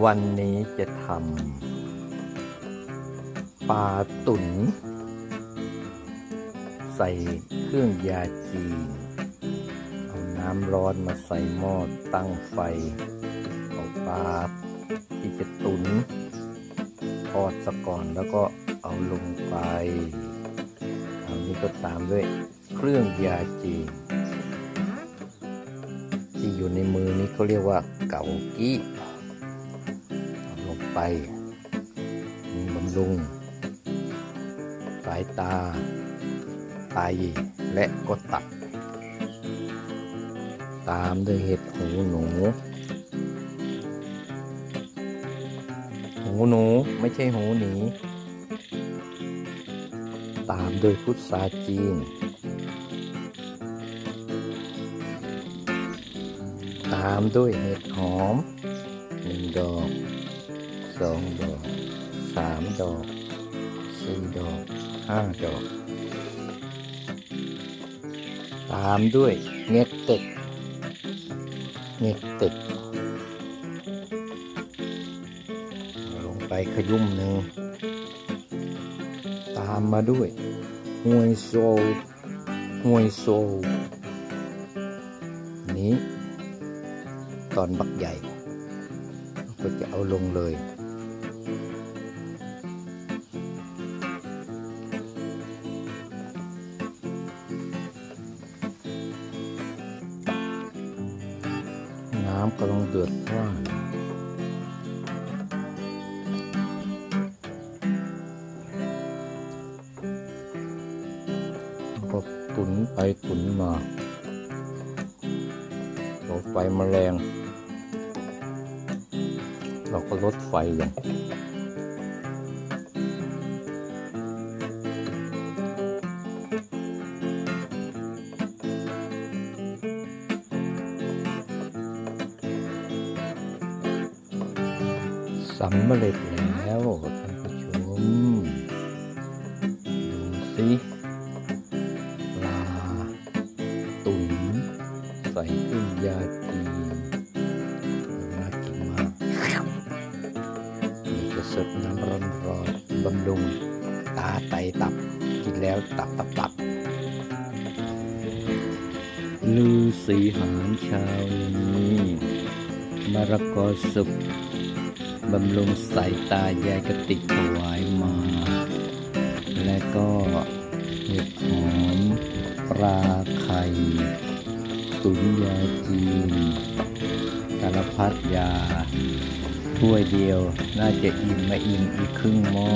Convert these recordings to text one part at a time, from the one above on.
วันนี้จะทำปลาตุ๋นใส่เครื่องยาจีน เอาน้ำร้อนมาใส่หม้อตั้งไฟ เอาปลาที่จะตุ๋นทอดซะก่อนแล้วก็เอาลงไป อันนี้ก็ตามด้วยเครื่องยาจีน ที่อยู่ในมือนี้เขาเรียกว่าเกากี้ ไป มีบำรุง สายตา ไต และก็ตับ ตามด้วยเห็ดหูหนู หูหนูไม่ใช่หูหนี ตามด้วยพุทราจีน ตามด้วยเห็ดหอมหนึ่งดอก สองดอกสามดอกสี่ดอกห้าดอก ตามด้วยเง็ดตึกเง็ดตึกลงไปขยุ่มหนึ่ง ตามมาด้วยหวยโซหวยโซนี้ ตอนบักใหญ่ ก็จะเอาลงเลย กำลังเดือดร้อนก็ตุนไปตุนมาเราไฟแมลงเราก็ลดไฟลง สำเร็จแล้วท่านผู้ชม ดูสิปลาตุ๋นใส่เครื่องยาจีนน่ากินมากนี่ก็สดน้ำร้อนร้อนบำรุง ตาไตตับ กินแล้วตับตับตับลือสีหารเช้านี้มรกอสุก บำรุงสายตายายกระติกถวายมา และก็เห็ดหอมปลาไข่ ตุ๋นยาจีนสารพัดยา ถ้วยเดียวน่าจะอิ่มมาอิ่มอีกครึ่งหม้อ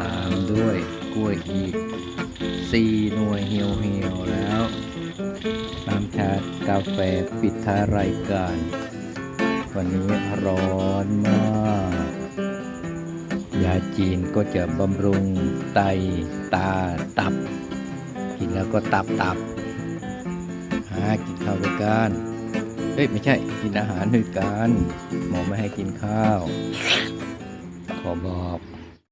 ตามด้วยกล้วยอีกสี่หน่วยเหี่ยวเหี่ยวๆแล้วน้ำชากาแฟปิดท้ายรายการ วันนี้ร้อนมาก ยาจีนก็จะบำรุงไตตาตับ กินแล้วก็ตับตับ หากินข้าวด้วยกันเอ้ยไม่ใช่กินอาหารด้วยกันหมอไม่ให้กินข้าว ขอบอก